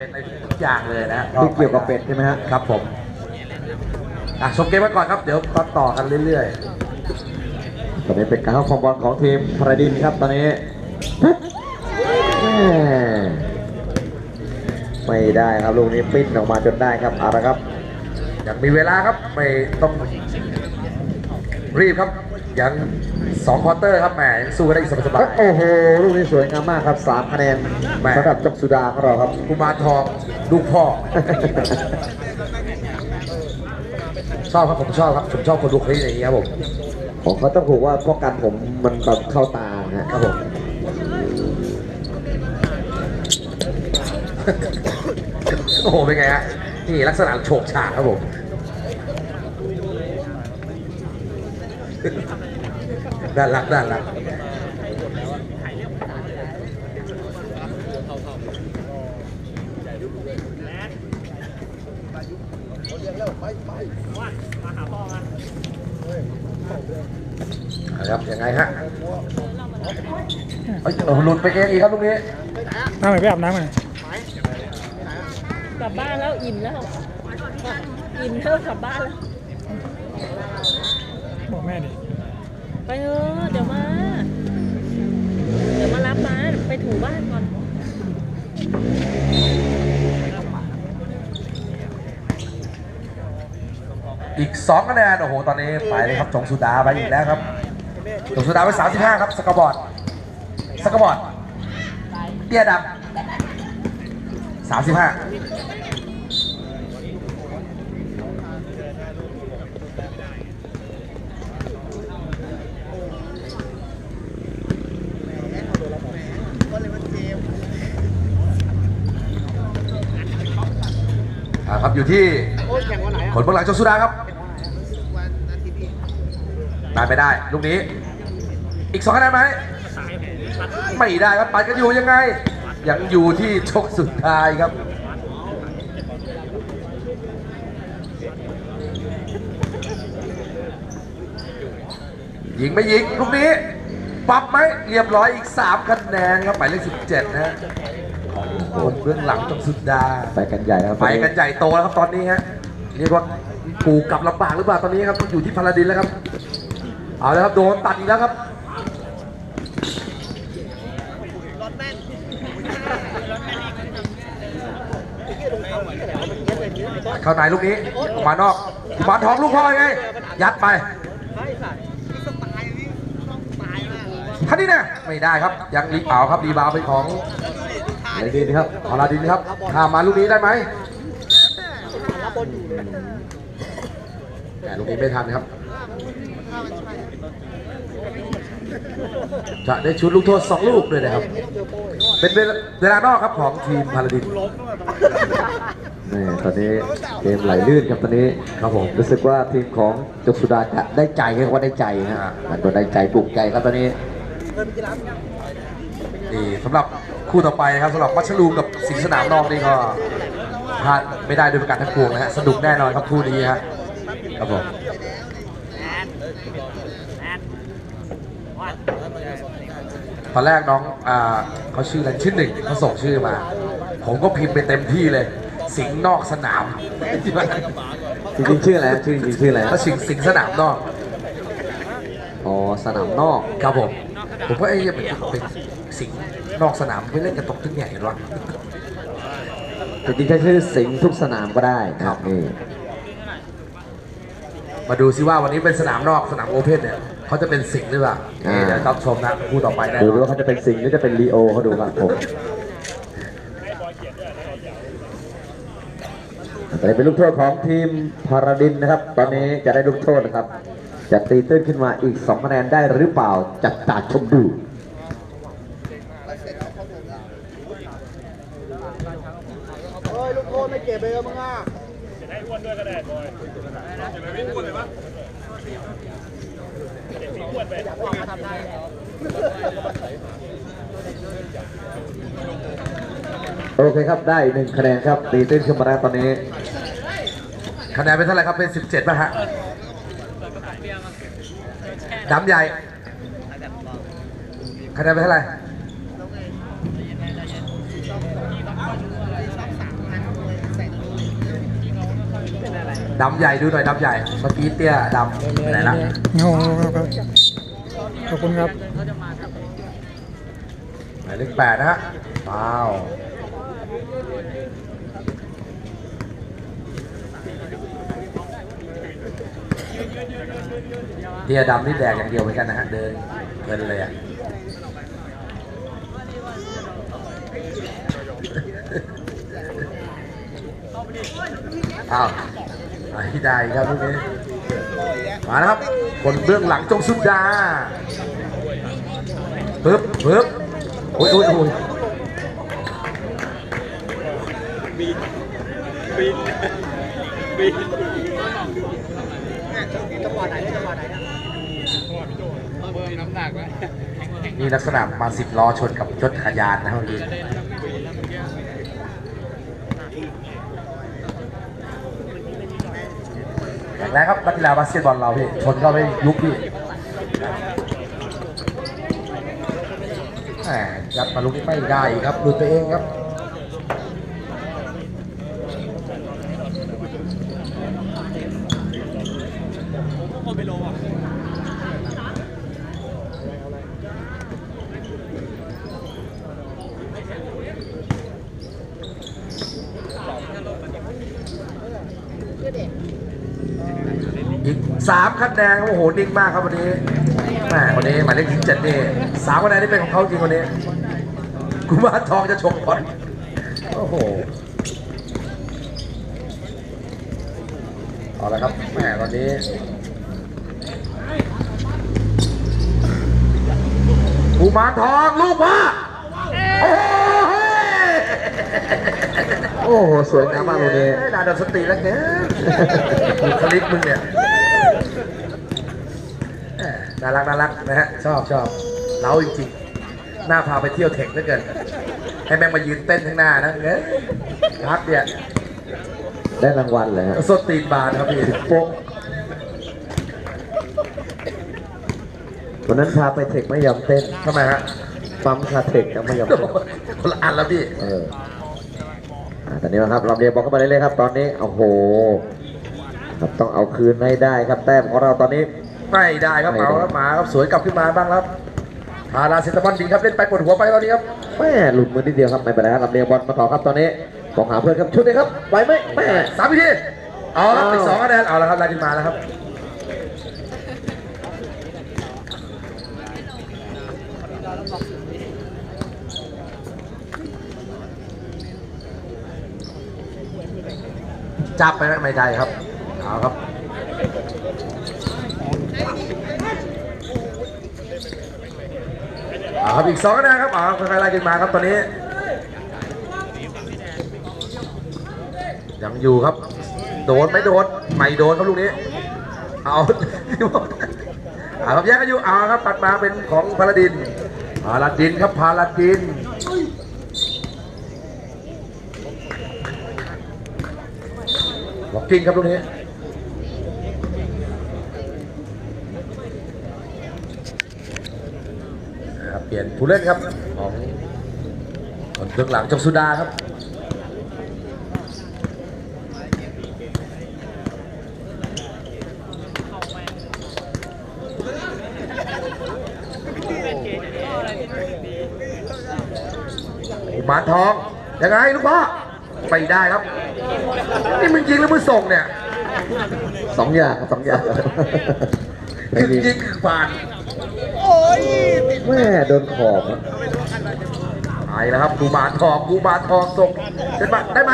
เป็นในทุกอย่างเลยนะที่เกี่ยวกับเป็ดใช่ไหมฮะครับผมอะชมเกมไว้ก่อนครับ เดี๋ยวต่อต่อกันเรื่อยตอนนี้เป็นการเข้าความบอลของทีมพระดินครับตอนนี้แม่ไม่ได้ครับลูกนี้ปิ้นออกมาจนได้ครับเอาละครับๆยังมีเวลาครับไม่ต้องรีบครับยัง สองควอเตอร์ครับแหมยังสู้กันได้อีกสบายโอ้โหลูกนี้สวยงามมากครับสามคะแนนแม่สำหรับจกสุดาของเราครับๆกุมารทองลูกพ่อ ชอบครับผมชอบครับผมชอบคนลูกนี้อย่างนี้ครับผมของเขาต้องถูกว่าป้องกันผมมันแบบเข้าตานะฮะครับผมโอ้โหเป็นไงฮะนี่ลักษณะโฉกฉากครับผม ด้านหลักด้านหลักครับยังไงฮะเอ้ยหลุดไปเองอีกครับตรงนี้น้ำไหนไปอาบน้ำหน่อยกลับบ้านแล้วอิ่มแล้ว อิ่มเท่ากลับบ้านแล้ว บอกแม่ดิ ไปเถอะเดี๋ยวมา เดี๋ยวมารับมาไปถูบ้านก่อนอีก2คะแนนโอ้โหตอนนี้ไปเลยครับจงสุดาไปอีกแล้วครับจงสุดาไป35ครับสกอร์บอร์ดสกอร์บอร์ดเตี้ยดำ35 อยู่ที่ผลเบื้องหลังจงสุดาครับตายไม่ได้ลูกนี้ อีกสองคะแนนไหมไม่ได้ครับปัดกันอยู่ยังไง ยังอยู่ที่ชกสุดท้ายครับยิงไม่ยิงลูกนี้ปรับไหมเรียบร้อยอีก 3 คะแนนครับหมายเลข17 นะฮะ ของคนเบื้องหลังจงสุดา ไปกันใหญ่แล้วครับไปกันใหญ่โตแล้วครับตอนนี้ฮะเรียกว่าปูกลับลำบากหรือเปล่าตอนนี้ครับอยู่ที่พาราดินแล้วครับเอาแล้วครับโดนตัดอีกแล้วครับเข้าในลูกนี้ออกมานอกมาทองลูกพ่อไงยัดไปท่านี้เนี่ยไม่ได้ครับยังรีบเอาครับรีบาวเป็นของ เลยดีนะครับพาราดินครับข้ามมาลูกนี้ได้ไหมแต่ลูกนี้ไม่ทันครับ จะได้ชุดลูกโทษสองลูกเลยนะครับ เป็นเวลานอกครับของทีมพาราดินแม่ตอนนี้เกมไหลลื่นครับตอนนี้ครับผมรู้สึกว่าทีมของจกสุดาจะได้ใจเรียกว่าได้ใจฮะมันตัวได้ใจปลุกใจครับตอนนี้นี่สำหรับ คู่ต่อไปนะครับสำหรับวัชรูกับสิงห์สนามนอกนี่ก็พลาดไม่ได้โดยประการทั้งปวงนะฮะสนุกแน่นอนครับคู่นี้ฮะครับผมตอนแรกน้องอ่าเขาชื่ออะไรชื่อหนึ่งเขาส่งชื่อมา ผมก็พิมพ์ไปเต็มที่เลย สิงห์นอกสนามจริงๆชื่ออะไรฮะชื่อจริงๆชื่ออะไรก็ฮะสิงห์สิงห์สนามนอกอ๋อสนามนอกครับผม ผมก็เอ้ยเป็นเป็นสิงห์นอกสนามไปเล่นกันตกทึงใหญ่กันวะจริงๆใช้ชื่อสิงห์ทุกสนามก็ได้นะครับนี่มาดูซิว่าวันนี้เป็นสนามนอกสนามโอเพ่นเนี่ยเขาจะเป็นสิงห์หรือเปล่านี่เดี๋ยวต้องชมนะคู่ต่อไปแน่ดูนดูอนว่าเขาจะเป็นสิงห์หรือจะเป็นลีโอเขาดูครับผมแต่เป็นลูกโทษของทีมพาราดินนะครับ ตอนนี้จะได้ลูกโทษนะครับ จะตีตื้นขึ้นมาอีก2คะแนนได้หรือเปล่าจัดตาชมดูเฮ้ยลูกโทษไม่เก็บเลยมึงอะจะให้พ่นด้วยกระเด็นด้วยโอเคครับได้หนึ่งคะแนนครับตีตื้นขึ้นมาแล้วตอนนี้คะแนนเป็นเท่าไหร่ครับเป็น 17ป่ะฮะ ดำใหญ่คะแนนไปเท่าไหร่ดำใหญ่ดูหน่อยดำใหญ่เมื่อกี้เตี้ยดำไหนนะโอ้ขอบคุณครับหมายเลขแปดนะว้าว เตี้ยดำนี่แดกอย่างเดียวเหมือนกันนะฮะเดินเพลินเลยอะอ้าวไม่ได้ครับลูกนี้มาแล้วครับคนเบื้องหลังจงสุดาปึ๊บปึ๊บโอ้ยโอ้ยโอ้ยนี่ นี่ลักษณะมาสิบล้อชนกับรถจักรยานนะครับเมื่อย่างแรกครับนักกีฬาบาสเกตบอลเราพี่ชนเข้าไปยุบพี่แหมยัดมาลูกไม่ได้ครับหลุดไปเองครับ อีกสามคะแนนโอ้โหนิ่งมากครับวันนี้แหมวันนี้หมายเลขที่เจ็ดนี่สามคะแนนนี่เป็นของเขาจริงวันนี้กุมารทองจะฉกบอลโอ้โหเอาละครับแหมวันนี้กุมารทองลูกว่าโอ้โห โอ้โหสวยงามมากลูกนี้นาดสติแล้วเกินบุคลิกมึงเนี่ยแหม่น่ารักน่ารักนะฮะชอบชอบเล้าจริงๆน่าพาไปเที่ยวเทคเหลือเกินให้แม่งมายืนเต้นข้างหน้านะเงี้ยรักเนี่ยได้รางวัลเลยฮะสดตีนบานครับพี่โป๊ะวันนั้นพาไปเทคไม่ยอมเต้นทำไมฮะปั๊มคาเทคก็ไม่ยอมเต้นคนละอันแล้วพี่เอออ่า ตอนนี้นะครับเราเรียนบอกเข้ามาเรื่อยๆครับ ตอนนี้โอ้โหครับต้องเอาคืนให้ได้ครับแต้มของเราตอนนี้ ไม่ได้ครับไม่ได้ เอาครับมาครับสวนกลับขึ้นมาบ้างครับพาราเซตามอลดีครับเล่นไปปวดหัวไปตอนนี้ครับแม่หลุดมือนิดเดียวครับไม่เป็นไรครับลำเลียงบอลมาต่อครับตอนนี้ต้องหาเพื่อนครับชุดเลยครับไหวไหมแม่ สามวิธีเอาละครับอ้าว อีกสองคะแนนเอาละครับลาจินมาแล้วครับ จับไปไหมไม่ได้ครับเอาครับเอาครับอีกสองคะแนนครับเอาค่อยๆไล่ขึ้นมาครับตอนนี้ ยังอยู่ครับ โดนไม่โดนไม่โดนครับลูกนี้เอาเอาครับแยกกันอยู่เอาครับปัดมาเป็นของพาลาดินพาลาดินครับพาลาดิน ล็อ กกิ้งครับลูกนี้นะครับเปลี่ยนผู้เล่นครับของคนเบื้องหลังจงสุดาครับหมาทองยังไงลูกพ่อไม่ได้ครับ นี่มึงยิงหรือมึงส่งเนี่ยสองอย่างครับสองอย่างไม่มียิงคือผ่านแม่โดนขอบอะไปแล้วครับกูบาทองกูบาทองส่งเป็นปะได้ไหม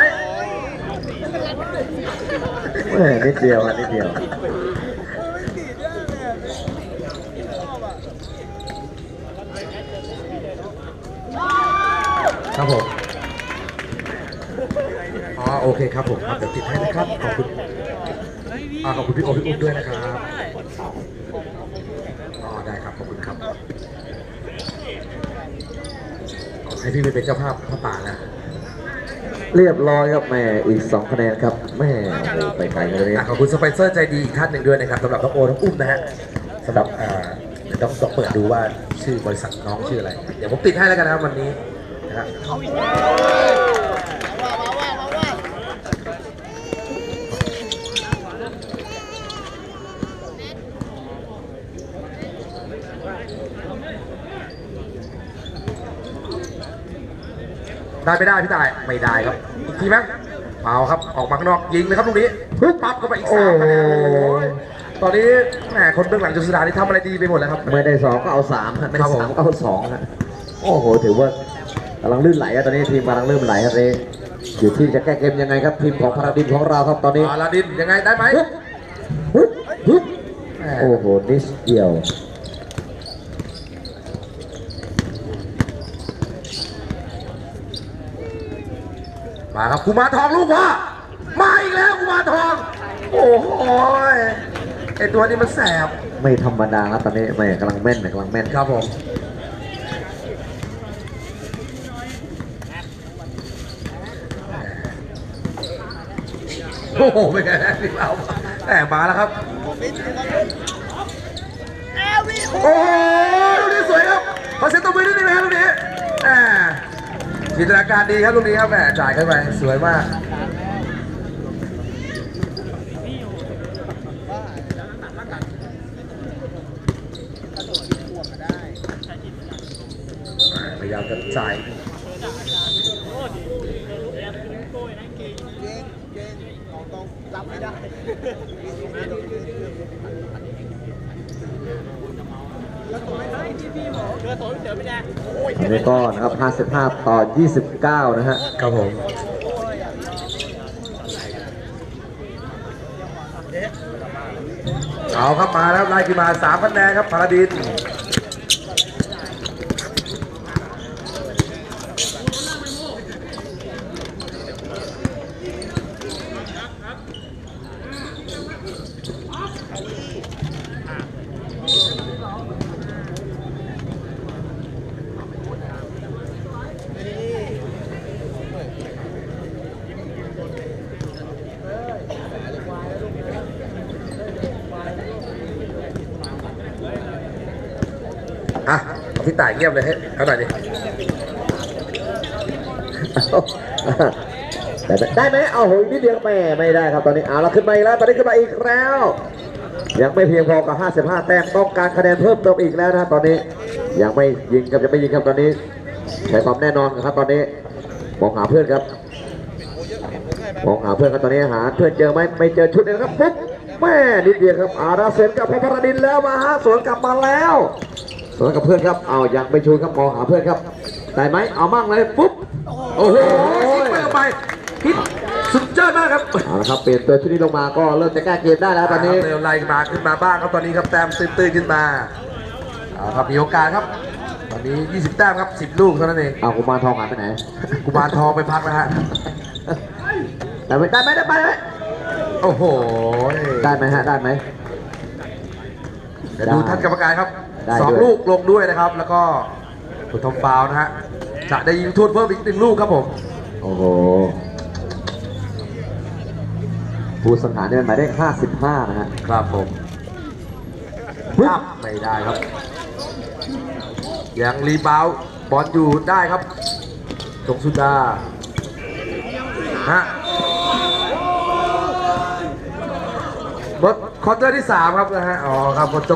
แม่นิดเดียวอะนิดเดียว ครับผมอ๋อ โอเคครับผมครับเดี๋ยวติดให้นะครับ ขอบคุณอ่าขอบคุณพี่โอพี่อุ้มด้วยนะครับอ๋อได้ครับ ขอบคุณครับ ให้พี่เป็นเจ้าภาพพระป่านะ เรียบร้อยครับแม่อีกสองคะแนนครับแม่โอไปไกลเลยอะขอบคุณสไปเซอร์ใจดีอีกท่านหนึ่งด้วยนะครับสำหรับน้องโอน้องอุ้มนะฮะสำหรับอ่าเดี๋ยวต้องต้องเปิดดูว่าชื่อบริษัทน้องชื่ออะไร เดี๋ยวผมติดให้แล้วกันนะครับวันนี้นะครับ ได้ไม่ได้พี่ตายไม่ได้ครับอีกทีไหมเปล่าครับออกมาข้างนอกยิงเลยครับลูกนี้ปึ๊บปั๊บเข้าไปอีกสามคะแนนโอ้โหตอนนี้แหมคนเบื้องหลังจุฬานี่ทำอะไรดีไปหมดแล้วครับไม่ได้สองก็เอาสามฮะไม่ครัได้บผมสามก็เอาสองฮะโอ้โห ถือว่ากำลังลื่นไหลอะตอนนี้ทีมกำลังลื่นไหลครับนี่อยู่ที่จะแก้เกมยังไงครับทีมของพาราดินของเราครับตอนนี้อาลาดินยังไงได้ไหมฮึบฮึบฮึบแหมโอ้โหนิดเดียว มาครับกุมารทองลูกพ่อมาอีกแล้วกุมารทอง โอ้โหไอตัวนี้มันแสบไม่ธรรมดาครับตอนนี้ไม่กำลังแม่นกำลังแม่นครับผมโอ้โหเป็นไงพี่เราแหมมาแล้วครับ โอ้โหลูกนี้สวยครับขอเซ็ตตัวมือนิดนึงนะครับลูกนี้แหม จินตนาการดีครับลูกนี้ครับแหมจ่ายเข้าไปสวยมากพยายามจะจ่ายรับไม่ได้ อันนี้ก็นะครับ 55 ต่อ 29 นะฮะ ครับผมเอาครับมาแล้วไล่ขึ้นมา3คะแนนครับพาราดิน พี่ต่ายเงียบเลยให้เอาหน่อยดิได้ไหมเอาโหอีกนิดเดียวแม่ไม่ได้ครับตอนนี้เอาละขึ้นมาอีกแล้วตอนนี้ขึ้นมาอีกแล้ว ยังไม่เพียงพอกับ 55 แต้มต้องการคะแนนเพิ่มเติมอีกแล้วนะตอนนี้ ยังไม่ยิงครับยังไม่ยิงครับตอนนี้ใช้ความแน่นอนครับตอนนี้มองหาเพื่อนครับมองหาเพื่อนครับตอนนี้หาเพื่อนเจอไหมไม่เจอชุดเดียครับปุ๊บแม่นิดเดียวครับอาราเซนกับพระดินแล้วมาฮะสวนกลับมาแล้ว สวนกับเพื่อนครับ เอายังไม่ชูครับมองหาเพื่อนครับ ได้ไหมเอามั่งเลยปุ๊บ โอ้โหโอ้ยไปออกไปฮิตสุดยอดมากครับเอาละครับเปลี่ยนตัวชุดนี้ลงมาก็เริ่มจะแก้เกมได้แล้วตอนนี้เร็วไล่มาขึ้นมาบ้างครับตอนนี้ครับแต้มตื้นๆขึ้นมาเอาครับมีโอกาสครับ ตอนนี้ 20 แต้มครับ 10 ลูกเท่านั้นเองเอากุมารทองหายไปไหนกุมารทองไปพักนะฮะได้ไหมได้ไหมได้ไหมได้ไหมโอ้โหได้ไหมฮะได้ไหมเดี๋ยวดูท่านกรรมการครับ ได้สองด้วยลูกลงด้วยนะครับ แล้วก็ผู้ทำฟาวล์นะฮะจะได้ยิงโทษเพิ่มอีกหนึ่งลูกครับผมโอ้โหผู้สังหารเนี่ยหมายเลข55 นะฮะครับผมปึ๊บครับไม่ได้ครับ ยังรีบาวด์บอลอยู่ได้ครับตรงสุดาฮะหมดคอร์เตอร์ที่ 3 ครับนะฮะอ๋อครับหมดจบ